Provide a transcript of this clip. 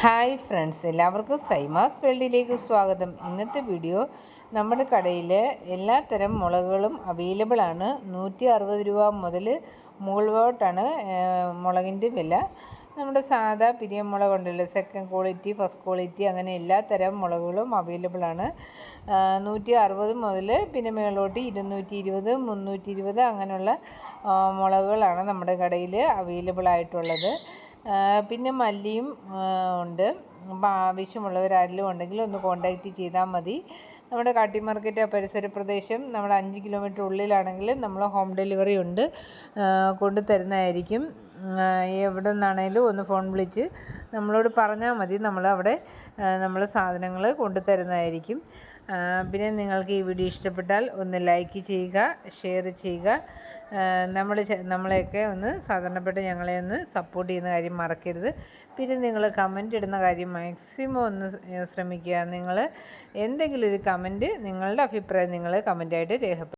Hi friends എല്ലാവർക്കും സൈമാസ് വേൾഡിലേക്ക് സ്വാഗതം. ഇന്നത്തെ വീഡിയോ നമ്മുടെ കടയിൽ എല്ലാത്തരം മുളകുകളും അവൈലബിൾ ആണ്. നൂറ്റി അറുപത് രൂപ മുതൽ മുകളിലോട്ടാണ് മുളകിന്റെ വില. നമ്മുടെ സാധാ പിരിയം മുളകുണ്ടല്ലോ സെക്കൻഡ് ക്വാളിറ്റി ഫസ്റ്റ് ക്വാളിറ്റി അങ്ങനെ എല്ലാ തരം മുളകുകളും അവൈലബിൾ ആണ്. നൂറ്റി അറുപത് മുതൽ പിന്നെ മേളോട്ട് ഇരുന്നൂറ്റി ഇരുപത് മുന്നൂറ്റി ഇരുപത് അങ്ങനെയുള്ള മുളകുകളാണ് നമ്മുടെ കടയിൽ അവൈലബിൾ ആയിട്ടുള്ളത്. പിന്നെ മല്ലിയും ഉണ്ട്. അപ്പോൾ ആവശ്യമുള്ളവർ ആരെങ്കിലും ഉണ്ടെങ്കിൽ ഒന്ന് കോണ്ടാക്റ്റ് ചെയ്താൽ മതി. നമ്മുടെ കാട്ടി മാർക്കറ്റ് പരിസര പ്രദേശം നമ്മുടെ അഞ്ച് കിലോമീറ്റർ ഉള്ളിലാണെങ്കിൽ നമ്മൾ ഹോം ഡെലിവറി ഉണ്ട്. കൊണ്ടു തരുന്നതായിരിക്കും. എവിടെ നിന്നാണേലും ഒന്ന് ഫോൺ വിളിച്ച് നമ്മളോട് പറഞ്ഞാൽ മതി. നമ്മൾ അവിടെ നമ്മൾ സാധനങ്ങൾ കൊണ്ടു തരുന്നതായിരിക്കും. പിന്നെ നിങ്ങൾക്ക് ഈ വീഡിയോ ഇഷ്ടപ്പെട്ടാൽ ഒന്ന് ലൈക്ക് ചെയ്യുക ഷെയർ ചെയ്യുക. നമ്മൾ നമ്മളെയൊക്കെ ഒന്ന് സാധാരണപ്പെട്ട ഞങ്ങളെ ഒന്ന് സപ്പോർട്ട് ചെയ്യുന്ന കാര്യം മറക്കരുത്. പിന്നെ നിങ്ങൾ കമന്റ് ഇടുന്ന കാര്യം മാക്സിമം ഒന്ന് ശ്രമിക്കുക. നിങ്ങൾ എന്തെങ്കിലും ഒരു കമന്റ് നിങ്ങളുടെ അഭിപ്രായം നിങ്ങൾ കമന്റായിട്ട് രേഖപ്പെടുത്തുക